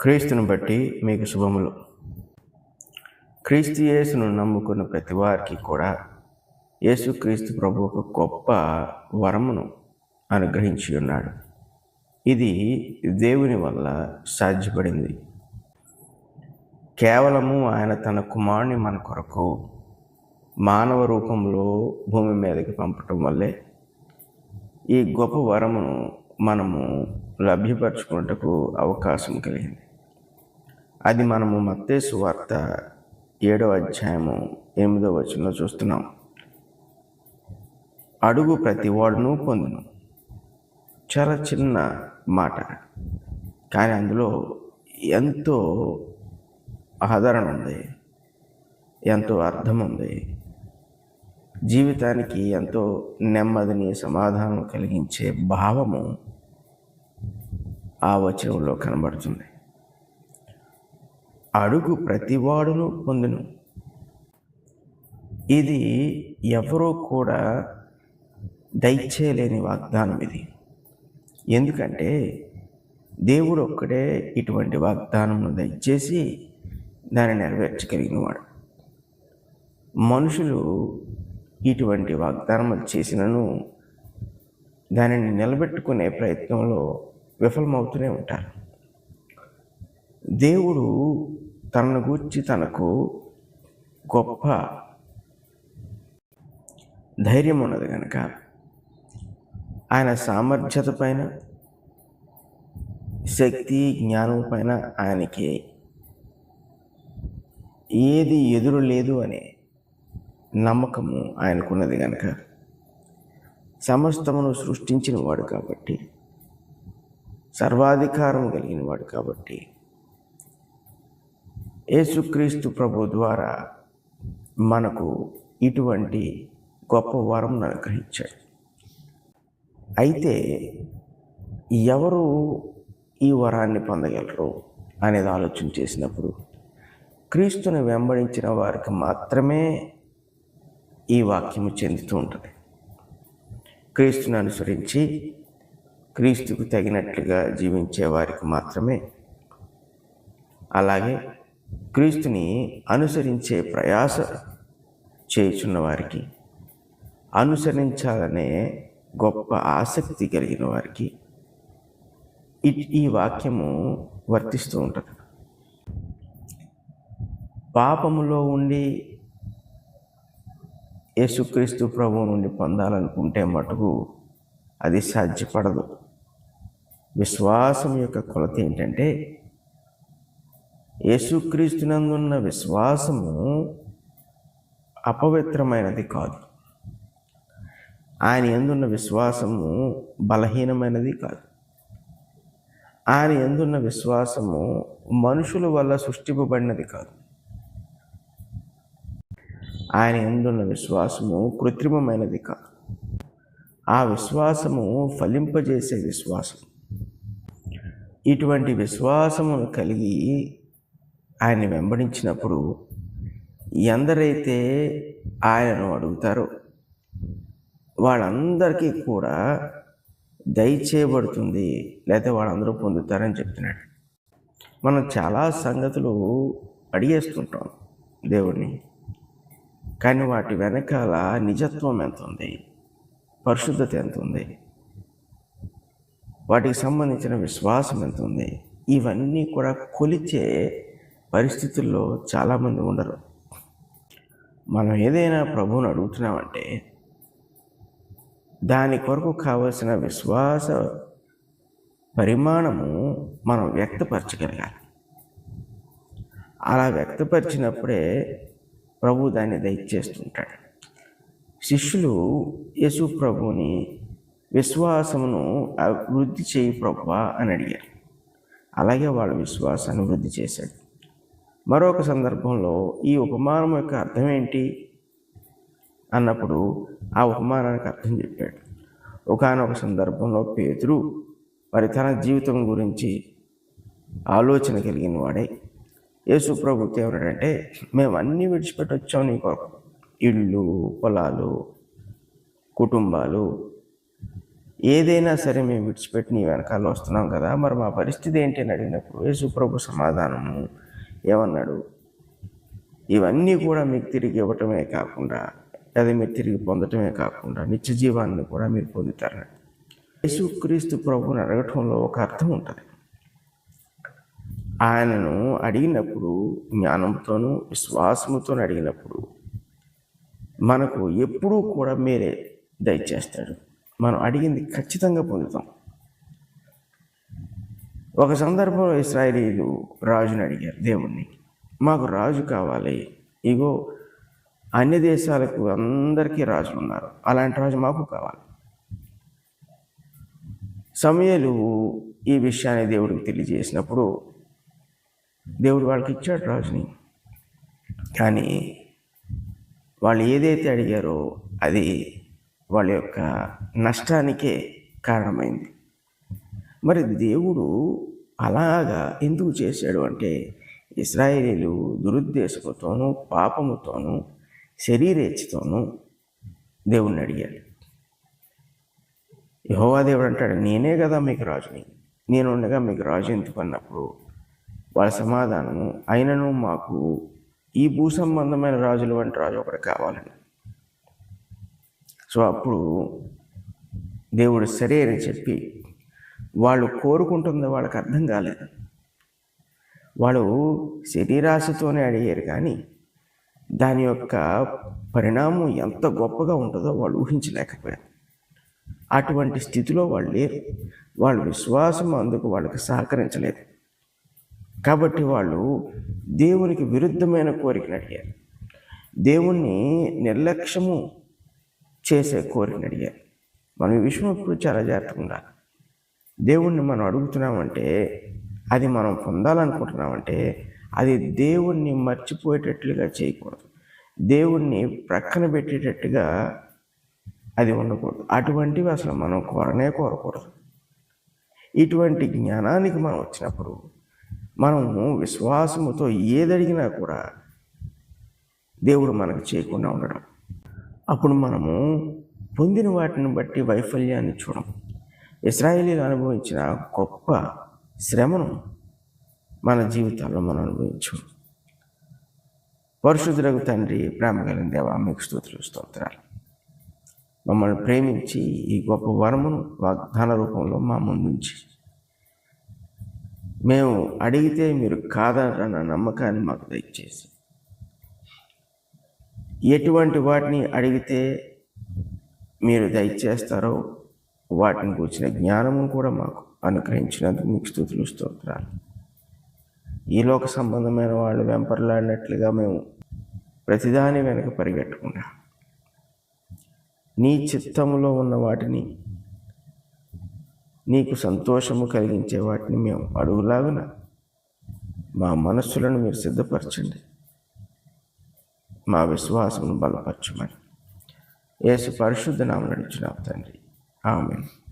క్రీస్తుని బట్టి మీకు శుభములు. క్రీస్తు యేసును నమ్ముకున్న ప్రతి వారికి కూడా యేసుక్రీస్తు ప్రభు ఒక గొప్ప వరమును అనుగ్రహించి ఉన్నాడు. ఇది దేవుని వల్ల సాధ్యపడింది. కేవలము ఆయన తన కుమారుని మన కొరకు మానవ రూపంలో భూమి మీదకి పంపటం వల్లే ఈ గొప్ప వరమును మనము లభ్యపరచుకున్నటకు అవకాశం కలిగింది. అది మనము మత్తేసు వార్త ఏడవ అధ్యాయము ఎనిమిదవ వచనంలో చూస్తున్నాం. అడుగు ప్రతి వాడును పొందును. చాలా చిన్న మాట. కానీ అందులో ఎంతో ఆదరణ ఉంది. ఎంతో అర్థం ఉంది. జీవితానికి ఎంతో నెమ్మదిని సమాధానం కలిగించే భావము ఆ వచనంలో కనబడుతుంది. అడుగు ప్రతివాడును పొందును. ఇది ఎవరో కూడా దయచేయలేని వాగ్దానం ఇది. ఎందుకంటే దేవుడు ఒక్కడే ఇటువంటి వాగ్దానం దయచేసి దాన్ని నెరవేర్చగలిగినవాడు. మనుషులు ఇటువంటి వాగ్దానములు చేసినను దానిని నిలబెట్టుకునే ప్రయత్నంలో విఫలమవుతూనే ఉంటారు. దేవుడు తనను గూర్చి తనకు గొప్ప ధైర్యం ఉన్నది కనుక ఆయన సామర్థ్యత పైన శక్తి జ్ఞానం పైన ఆయనకి ఏది ఎదురు లేదు అనే నమ్మకము ఆయనకున్నది కనుక సమస్తమును సృష్టించిన వాడు కాబట్టి సర్వాధికారం కలిగిన వాడు కాబట్టి యేసుక్రీస్తు ప్రభు ద్వారా మనకు ఇటువంటి గొప్ప వరం అనుగ్రహించాడు. అయితే ఎవరు ఈ వరాన్ని పొందగలరు అనేది ఆలోచన చేసినప్పుడు క్రీస్తుని వెంబడించిన వారికి మాత్రమే ఈ వాక్యము చెందుతూ ఉంటుంది. క్రీస్తుని అనుసరించి క్రీస్తుకు తగినట్లుగా జీవించే వారికి మాత్రమే అలాగే క్రీస్తుని అనుసరించే ప్రయాస చేయుచున్న వారికి అనుసరించాలనే గొప్ప ఆసక్తి కలిగిన వారికి ఈ- ఈ వాక్యము వర్తిస్తూ ఉంటుంది. పాపములో ఉండి యేసుక్రీస్తు ప్రభు నుండి పొందాలనుకుంటే మటుకు అది సాధ్యపడదు. విశ్వాసం యొక్క కొలత ఏంటంటే యేసుక్రీస్తునందున్న విశ్వాసము అపవిత్రమైనది కాదు. ఆయన ఎందున్న విశ్వాసము బలహీనమైనది కాదు. ఆయన ఎందున్న విశ్వాసము మనుషుల వల్ల సృష్టింపబడినది కాదు. ఆయన ఎందున్న విశ్వాసము కృత్రిమమైనది కాదు. ఆ విశ్వాసము ఫలింపజేసే విశ్వాసం. ఇటువంటి విశ్వాసమును కలిగి ఆయన వెంబడించినప్పుడు ఎందరైతే ఆయనను అడుగుతారో వాళ్ళందరికీ కూడా దయచేయబడుతుంది లేకపోతే వాళ్ళందరూ పొందుతారని చెప్తున్నాడు. మనం చాలా సంగతులు అడిగేస్తుంటాం దేవుడిని కానీ వాటి వెనకాల నిజత్వం ఎంత ఉంది? పరిశుద్ధత ఎంత ఉంది? వాటికి సంబంధించిన విశ్వాసం ఎంత ఉంది? ఇవన్నీ కూడా కొలిచే పరిస్థితుల్లో చాలామంది ఉండరు. మనం ఏదైనా ప్రభువుని అడుగుతున్నామంటే దాని కొరకు కావలసిన విశ్వాస పరిమాణము మనం వ్యక్తపరచగలగాలి. అలా వ్యక్తపరిచినప్పుడే ప్రభు దాన్ని దయచేస్తుంటాడు. శిష్యులు యేసు ప్రభుని విశ్వాసమును అభివృద్ధి చేయి ప్రభు అని అడిగారు. అలాగే వాళ్ళ విశ్వాసాన్ని వృద్ధి చేశాడు మరొక సందర్భంలో ఈ ఉపమానం యొక్క అర్థం ఏంటి? అన్నప్పుడు ఆ ఉపమానానికి అర్థం చెప్పాడు. ఒకనొక సందర్భంలో పేతురు మరి తన జీవితం గురించి ఆలోచన కలిగిన వాడే. యేసు ప్రభుత్వం ఎవరంటే మేము అన్నీ విడిచిపెట్టి వచ్చాం నీ కొరకు. ఇళ్ళు పొలాలు కుటుంబాలు. ఏదైనా సరే మేము విడిచిపెట్టి నీ వెనకాల వస్తున్నాం కదా. మరి మా పరిస్థితి ఏంటి? అని అడిగినప్పుడు యేసుప్రభు సమాధానము ఏమన్నాడు? ఇవన్నీ కూడా మీకు తిరిగి ఇవ్వటమే కాకుండా అది మీరు తిరిగి పొందటమే కాకుండా నిత్య జీవాన్ని కూడా మీరు పొందుతారు. యేసుక్రీస్తు ప్రభుని అడగటంలో ఒక అర్థం ఉంటుంది. ఆయనను అడిగినప్పుడు జ్ఞానంతోనూ విశ్వాసముతో అడిగినప్పుడు మనకు ఎప్పుడూ కూడా మీరే దయచేస్తాడు. మనం అడిగింది ఖచ్చితంగా పొందుతాం. ఒక సందర్భంలో ఇస్రాయేలీలు రాజుని అడిగారు దేవుణ్ణి మాకు రాజు కావాలి. ఇగో అన్ని దేశాలకు అందరికీ రాజులు ఉన్నారు. అలాంటి రాజు మాకు కావాలి. సమయలు ఈ విషయాన్ని దేవుడికి తెలియజేసినప్పుడు దేవుడు వాళ్ళకి ఇచ్చాడు రాజుని. కానీ వాళ్ళు ఏదైతే అడిగారో అది వాళ్ళ యొక్క నష్టానికే కారణమైంది. మరి దేవుడు అలాగా ఎందుకు చేశాడు అంటే ఇస్రాయేలీలు దురుద్దేశంతోనూ పాపముతోనూ శరీరేచ్ఛతోనూ దేవుణ్ణి అడిగాడు యహోవా దేవుడు అంటాడు నేనే కదా మీకు రాజుని నేను ఉండగా మీకు రాజు ఎందుకు అన్నప్పుడు వాళ్ళ సమాధానము అయినను మాకు ఈ భూ సంబంధమైన రాజులు వంటి రాజు ఒకటి కావాలని. సో అప్పుడు దేవుడు సరే అని చెప్పి వాళ్ళు కోరుకుంటుంది వాళ్ళకి అర్థం కాలేదు. వాళ్ళు శరీరాశతోనే అడిగారు కానీ దాని యొక్క పరిణామం ఎంత గొప్పగా ఉంటుందో వాళ్ళు ఊహించలేకపోయారు. అటువంటి స్థితిలో వాళ్ళు లేరు. వాళ్ళ విశ్వాసం అందుకు వాళ్ళకి సహకరించలేదు. కాబట్టి వాళ్ళు దేవునికి విరుద్ధమైన కోరికను అడిగారు. దేవుణ్ణి నిర్లక్ష్యము చేసే కోరికను అడిగారు. మనం ఈ విషయం ఇప్పుడు చాలా జాగ్రత్తగా ఉండాలి. దేవుణ్ణి మనం అడుగుతున్నామంటే అది మనం పొందాలనుకుంటున్నామంటే అది దేవుణ్ణి మర్చిపోయేటట్లుగా చేయకూడదు. దేవుణ్ణి ప్రక్కన పెట్టేటట్టుగా అది ఉండకూడదు. అటువంటివి అసలు మనం కోరనే కోరకూడదు. ఇటువంటి జ్ఞానానికి మనం వచ్చినప్పుడు మనము విశ్వాసముతో ఏదడిగినా కూడా దేవుడు మనకు చేయకుండా ఉండడం. అప్పుడు మనము పొందిన వాటిని బట్టి వైఫల్యాన్ని చూడము. ఇస్రాయేలీలు అనుభవించిన గొప్ప శ్రమను మన జీవితాల్లో మనం అనుభవించు. పరిశుద్ధులకు తండ్రి ప్రేమ కలిగిన దేవ మీకు స్తోత్రులు స్తోత్రాలు. మమ్మల్ని ప్రేమించి ఈ గొప్ప వరమును వాగ్దాన రూపంలో మా ముందుంచి. మేము అడిగితే మీరు కాదన్న నమ్మకాన్ని మాకు దయచేసి. ఎటువంటి వాటిని అడిగితే మీరు దయచేస్తారో వాటిని కూర్చిన జ్ఞానము కూడా మాకు అనుగ్రహించినందుకు మీకు స్థుతులు స్తోత్రాలు. ఈ లోక సంబంధమైన వాళ్ళు వెంపర్లాడినట్లుగా మేము ప్రతిదాని వెనక పరిగెట్టకుండా నీ చిత్తములో ఉన్న వాటిని నీకు సంతోషము కలిగించే వాటిని మేము అడుగులాగున మా మనస్సులను మీరు సిద్ధపరచండి. మా విశ్వాసమును బలపరచమని. యేసు పరిశుద్ధ నామం నడిచిన తండ్రి. Amém.